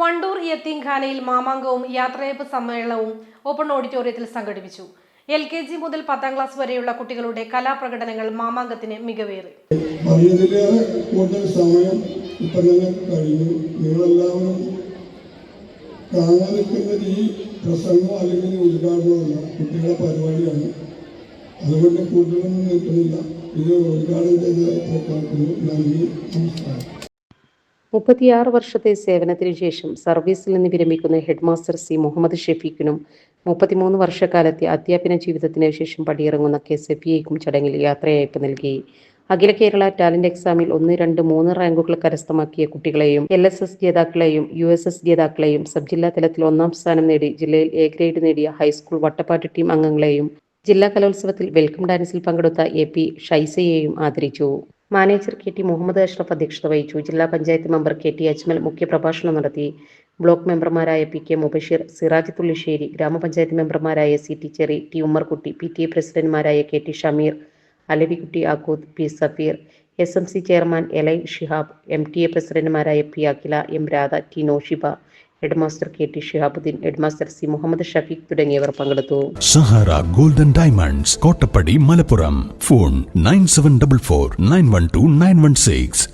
വണ്ടൂർ യത്തീംഖാനയിൽ മാമാങ്കവും യാത്രയപ്പ് സമ്മേളനവും ഓപ്പൺ ഓഡിറ്റോറിയത്തിൽ സംഘടിപ്പിച്ചു. എൽ കെ ജി മുതൽ പത്താം ക്ലാസ് വരെയുള്ള കുട്ടികളുടെ കലാപ്രകടനങ്ങൾ മാമാങ്കത്തിന് മികവേറി. സമയം കഴിഞ്ഞു. നിങ്ങളെല്ലാവരും കാണാൻ ഈ പ്രസംഗം അല്ലെങ്കിൽ ഉദ്ഘാടനമല്ല കുട്ടികളുടെ പരിപാടിയാണ്. അതുകൊണ്ട് കൂടുതലൊന്നും നിൽക്കുന്നില്ല. ഇത് ഉദ്ഘാടനം ചെയ്തതായി നന്ദി. നമസ്കാരം. മുപ്പത്തിയാറ് വർഷത്തെ സേവനത്തിനു ശേഷം സർവീസിൽ നിന്ന് വിരമിക്കുന്ന ഹെഡ്മാസ്റ്റർ സി മുഹമ്മദ് ഷെഫീഖിനും മുപ്പത്തിമൂന്ന് വർഷക്കാലത്തെ അധ്യാപന ജീവിതത്തിന് ശേഷം പടിയിറങ്ങുന്ന കെ സെഫിയയ്ക്കും ചടങ്ങിൽ യാത്രയയപ്പ് നൽകി. അഖില കേരള ടാലന്റ് എക്സാമിൽ ഒന്ന് രണ്ട് മൂന്ന് റാങ്കുകൾ കരസ്ഥമാക്കിയ കുട്ടികളെയും എൽ എസ് എസ് ജേതാക്കളെയും യു എസ് എസ് ജേതാക്കളെയും സബ് ജില്ലാ തലത്തിൽ ഒന്നാം സ്ഥാനം നേടി ജില്ലയിൽ എ ഗ്രേഡ് നേടിയ ഹൈസ്കൂൾ വട്ടപ്പാട്ട് ടീം അംഗങ്ങളെയും ജില്ലാ കലോത്സവത്തിൽ വെൽക്കം ഡാൻസിൽ പങ്കെടുത്ത എ പി ഷൈസയെയും ആദരിച്ചു. Manager K T Muhammad Ashraf അധ്യക്ഷത വഹിച്ചു. ജില്ലാ panchayat member K T Ajmal മുഖ്യപ്രഭാഷണം നടത്തി. ബ്ലോക്ക് മെമ്പർമാരായ പി കെ മുബഷീർ സിറാജ് തുള്ളിശ്ശേരി ഗ്രാമപഞ്ചായത്ത് മെമ്പർമാരായ C T Cheri T Ummerkutty P T A പ്രസിഡന്റുമാരായ K T Shameer Alavikutty Akkooth P Safeer S M C chairman A-line Shihab M T A പ്രസിഡന്റുമാരായ P Akhila M Radha T Noshiba headmaster K T Shihabuddin headmaster C Muhammad Shafeeq തുടങ്ങിയവർ പങ്കെടുത്തു. Sahara golden diamonds Kottappadi Malappuram. Phone nine seven double four nine one two nine one six.